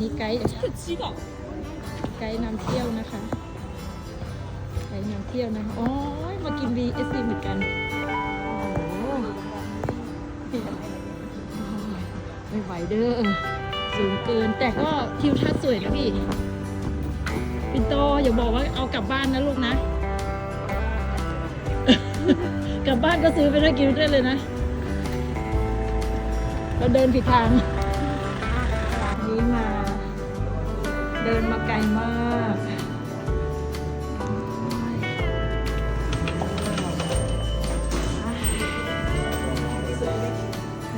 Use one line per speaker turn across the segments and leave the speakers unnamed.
นี่ไกด์
치가
ไกด์นำเที่ยวนะคะ ไกด์นำเที่ยวนะคะโอ้ยมากิน VSC เหมือนกันโอ้โหไม่ไหวเด้อสูงเกิน แต่ก็ทิวทัศน์สวยนะพี่ปินโตอย่าบอกว่าเอากลับบ้านนะลูกนะ กลับบ้านก็ซื้อไปได้กินได้เลยนะ เราเดินผิดทาง เดินมาไกลมาก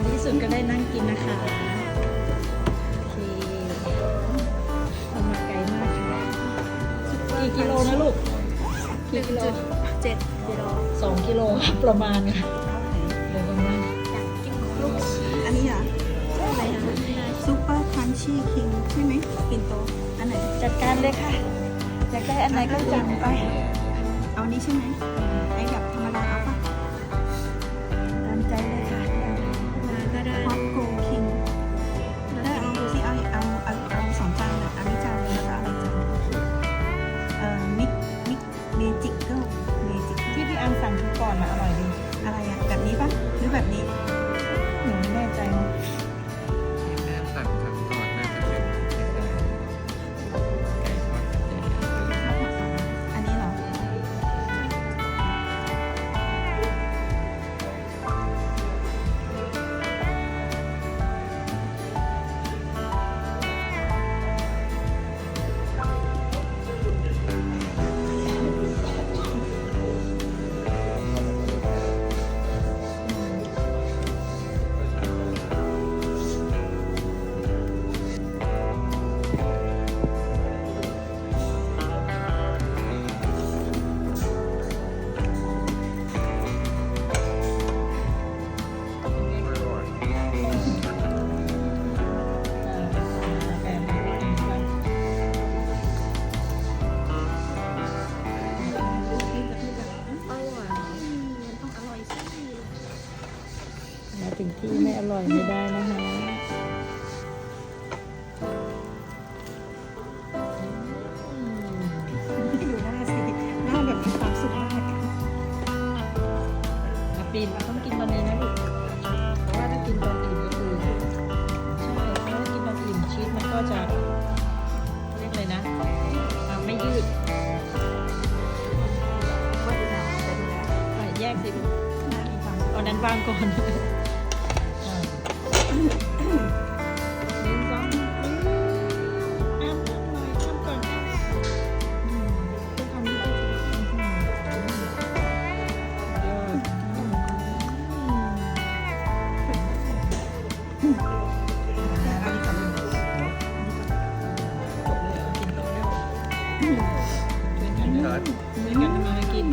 ที่สุดก็ได้นั่งกินนะคะมาไกลมากค่ะกี่กิโลนะลูกกี่กิโล
เจ็ดกิโล
สองกิโลประมาณค่ะเดี๋ยวประมาณ
ลูกอันนี้เหอะไรนะซูเปอร์คันชี่คิง
จัดการเลยค่ะ อยากได้อันไหนก็จัดไป
เอาอันนี้ใช่ไหมไอ้แบบธรรมดาเอาปะ
ตามใจเลยค่ะ
ก็ได้ฮอตโกคิงได้ลองดูสิเอาเอาเอาเอาสองจานเลยอันนี้จานเลยแล้วก็อะไรจานเอ่อมิกมิกเมจิกเกิลเมจิก
ที่พี่อังสั่งก่อนนะอร่อยดี
อะไรอะแบบนี้ปะหรือแบบนี้
ที่ไม่
อร่อ
ยไม่ได้นะคะ
ดูหน้าสิหน้าแบบมีความสุขมาก
อะปีนเราต้องกินตอนนี้นะลูกเพราะว่าถ้ากินตอนอื่นก็คือใช่เพราะว่ากินตอนอื่นชีสมันก็จะเรียกอะไรนะไม่ยืด
ว่าดูแล้วจะดูแล
แยกสิลูก
หน้ามีความ
เอานั้นวางก่อน ไม่งั้นจะมากิน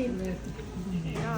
Amen.